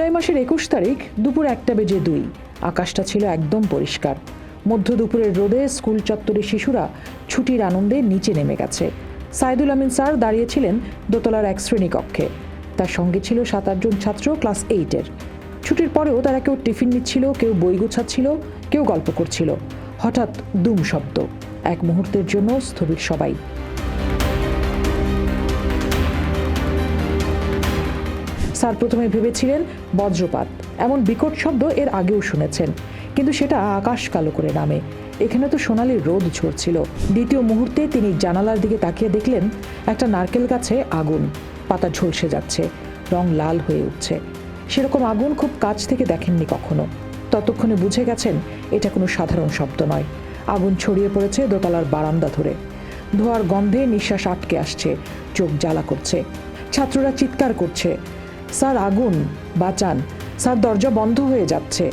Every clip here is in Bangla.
জুলাই মাসের একুশ তারিখ দুপুর একটা বেজে দুই। আকাশটা ছিল একদম পরিষ্কার। মধ্য দুপুরের রোদে স্কুল চত্বরে শিশুরা ছুটির আনন্দে নিচে নেমে গেছে। সাইদুল আমিন স্যার দাঁড়িয়েছিলেন দোতলার এক শ্রেণি কক্ষে তার সঙ্গে ছিল সাত আটজন ছাত্র, ক্লাস এইটের। ছুটির পরেও তারা কেউ টিফিন নিচ্ছিল, কেউ বই গুছাচ্ছিল, কেউ গল্প করছিল। হঠাৎ দুম শব্দ। এক মুহূর্তের জন্য স্থবির সবাই। স্যার প্রথমে ভেবেছিলেন বজ্রপাত। এমন বিকট শব্দ এর আগেও শুনেছেন। কিন্তু সেটা আকাশ কালো করে নামে। এখানে তো সোনালি রোদ ঝরছিল। দ্বিতীয় মুহূর্তে তিনি জানালার দিকে তাকিয়ে দেখলেন, একটা নারকেল গাছে আগুন। পাতা ঝলসে যাচ্ছে। রং লাল হয়ে উঠছে। সেরকম আগুন খুব কাছ থেকে দেখেননি কখনো। ততক্ষণে বুঝে গেছেন, এটা কোনো সাধারণ শব্দ নয়। আগুন ছড়িয়ে পড়েছে দোতলার বারান্দা ধরে। ধোয়ার গন্ধে নিঃশ্বাস আটকে আসছে। চোখ জ্বালা করছে। ছাত্ররা চিৎকার করছে। স্যার, আগুন। বাঁচান। স্যার, দরজা বন্ধ হয়ে যাচ্ছে।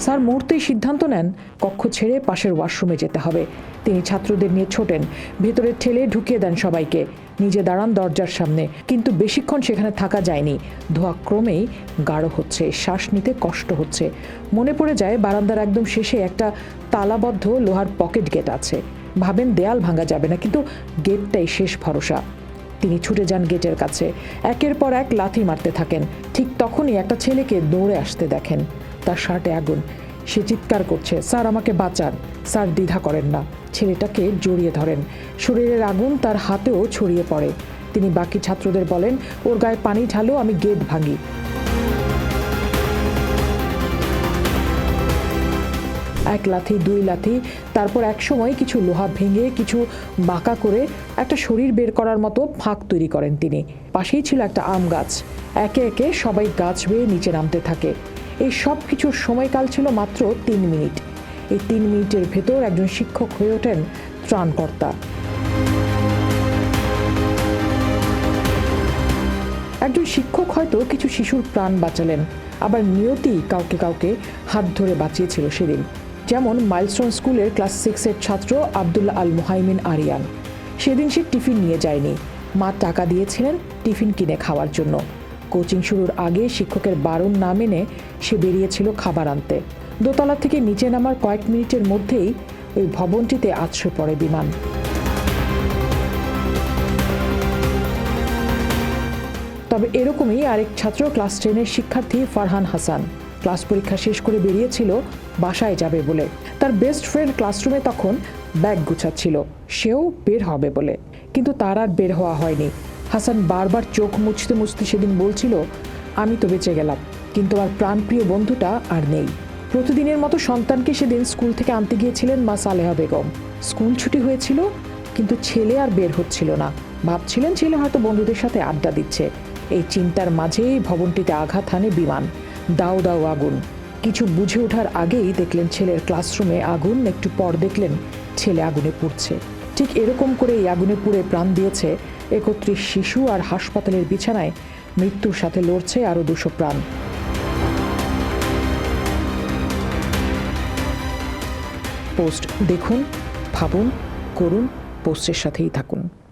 স্যার মুহূর্তেই সিদ্ধান্ত নেন, কক্ষ ছেড়ে পাশের ওয়াশরুমে যেতে হবে। তিনি ছাত্রদের নিয়ে ছোটেন। ভেতরে ঠেলে ঢুকিয়ে দেন সবাইকে। নিজে দাঁড়ান দরজার সামনে। কিন্তু বেশিক্ষণ সেখানে থাকা যায়নি। ধোয়া ক্রমেই গাঢ় হচ্ছে। শ্বাস নিতে কষ্ট হচ্ছে। মনে পড়ে যায়, বারান্দার একদম শেষে একটা তালাবদ্ধ লোহার পকেট গেট আছে। ভাবেন দেয়াল ভাঙা যাবে না, কিন্তু গেটটাই শেষ ভরসা। তিনি ছুটে যান গেটের কাছে। একের পর এক লাথি মারতে থাকেন। ঠিক তখনই একটা ছেলেকে দৌড়ে আসতে দেখেন। তার শার্টে আগুন। সে চিৎকার করছে, স্যার, আমাকে বাঁচান। স্যার, দ্বিধা করেন না। ছেলেটাকে জড়িয়ে ধরেন। শরীরের আগুন তার হাতেও ছড়িয়ে পড়ে। তিনি বাকি ছাত্রদের বলেন, ওর গায়ে পানি ঢালো আমি গেট ভাঙি। এক লাথি, দুই লাথি, তারপর এক সময় কিছু লোহা ভেঙে কিছু বাঁকা করে একটা শরীর বের করার মতো ফাঁক তৈরি করেন তিনি। পাশেই ছিল একটা আম গাছ। একে একে সবাই গাছ বেয়ে নিচে নামতে থাকে। এই সব কিছুর সময়কাল ছিল মাত্র তিন মিনিট। এই তিন মিনিটের ভেতর একজন শিক্ষক হয়ে ওঠেন ত্রাণকর্তা। একজন শিক্ষক হয়তো কিছু শিশুর প্রাণ বাঁচালেন, আবার নিয়তি কাউকে কাউকে হাত ধরে বাঁচিয়েছিল সেদিন। যেমন মাইলস্টোন স্কুলের ক্লাস সিক্সের ছাত্র আবদুল্লাহ আল মুহাইমিন আরিয়ান। সেদিন সে টিফিন নিয়ে যায়নি। মা টাকা দিয়েছিলেন টিফিন কিনে খাওয়ার জন্য। কোচিং শুরুর আগে শিক্ষকের বারণ না মেনে সে বেরিয়েছিল খাবার আনতে। দোতলা থেকে নিচে নামার কয়েক মিনিটের মধ্যেই ওই ভবনটিতে আছড়ে পড়ে বিমান। তবে এরকমই আরেক ছাত্র ক্লাস টেনের শিক্ষার্থী ফারহান হাসান। ক্লাস পরীক্ষা শেষ করে বেরিয়েছিল, বাসায় যাবে বলে। তার বেস্ট ফ্রেন্ড ক্লাসরুমে তখন ব্যাগ গুছাচ্ছিল। সেও বের হবে বলে। কিন্তু তার আর বের হওয়া হয়নি। হাসান বারবার চোখ মুছতে মুছতে সেদিন বলছিল, আমি তো বেঁচে গেলাম, কিন্তু আমার প্রাণপ্রিয় বন্ধুটা আর নেই। প্রতিদিনের মতো সন্তানকে সেদিন স্কুল থেকে আনতে গিয়েছিলেন মা সালেহা বেগম। স্কুল ছুটি হয়েছিল, কিন্তু ছেলে আর বের হচ্ছিল না। ভাবছিলেন ছেলে হয়তো বন্ধুদের সাথে আড্ডা দিচ্ছে। এই চিন্তার মাঝেই ভবনটিতে আঘাত হানে বিমান। দাও দাও আগুন। কিছু বুঝে ওঠার আগেই দেখলেন ছেলের ক্লাসরুমে আগুন, একটু পর দেখলেন ছেলে আগুনে পুড়ছে। ঠিক এরকম করে এই আগুনে পুড়ে প্রাণ দিয়েছে একত্রিশ শিশু আর হাসপাতালের বিছানায় মৃত্যুর সাথে লড়ছে আরও দুশো প্রাণ। পোস্ট দেখুন, ভাবুন, করুন, পোস্টের সাথেই থাকুন।